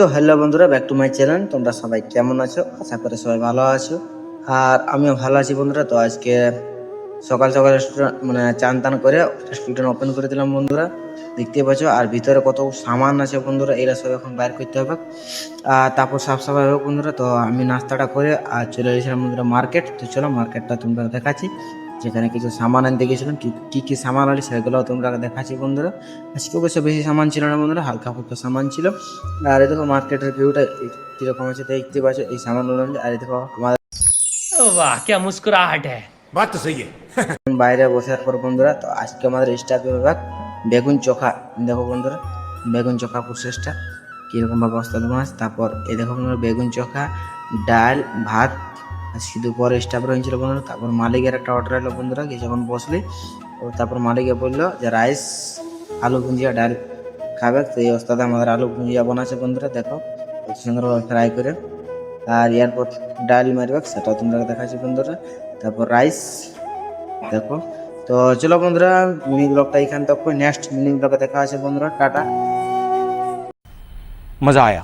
So hello বন্ধুরা back to my channel তোমরা সবাই কেমন আছো? আশা করি সবাই ভালো আছো। আর আমিও ভালো আছি বন্ধুরা। তো আজকে সকাল সকাল রেস্টুরেন্ট মানে চান টান করে রেস্টুরেন্ট ওপেন করে দিলাম বন্ধুরা। দেখতে পাচ্ছ, আর ভিতরে কত সামান আছে বন্ধুরা, এরা সব এখন বাইর করতে হবে। আর তারপর সাফ সাফাই হবে বন্ধুরা। তো আমি নাস্তাটা করে, আর চলে গেছিলাম বন্ধুরা মার্কেট তো চলো মার্কেটটা তোমরা দেখাচ্ছি। যেখানে কিছু সামান আনতে গিয়েছিলাম কি কি সামান আনি সেগুলো তোমরা দেখাচ্ছি বন্ধুরা। আজকে অবশ্য বেশি সামান ছিল না বন্ধুরা হালকা ফুলকা সামান ছিল। আর দেখো মার্কেটের ভিউটা কীরকম আছে দেখতে পাচ্ছ এই সামানগুলো আর দেখো বাহ কে মুস্কুরাহট হ্যাঁ। বাত তো সহি হ্যাঁ। বাইরে বসে পর বন্ধুরা তো আজকে আমাদের স্টাফ বিভাগ বেগুন চোখা। দেখো বন্ধুরা বেগুন চোখা প্রসেসটা কীরকম ব্যবস্থা মাছ তারপর এ দেখো বন্ধুরা বেগুন চোখা ডাল ভাত সিধু পরে স্টাফরা হয়েছিল বন্ধুরা। তারপর মালিকের একটা অর্ডার এলো বন্ধুরা যখন বসলে, ও তারপর মালিকে বলল যে, রাইস, আলু পুঁজিয়া ডাল খাবে? তো এই অবস্থাতে আমাদের আলু পুঁজিয়া বানাচ্ছে বন্ধুরা, দেখো। সুন্দরভাবে ফ্রাই করে। আর এরপর ডাল মারবে সেটা তোমরা দেখাচ্ছি বন্ধুরা। তারপর রাইস, দেখো। তো চলো বন্ধুরা মিনি ব্লগটা এখান তক নেক্সট মিনি ব্লগে দেখা আছে বন্ধুরা। টাটা। মজা আয়া।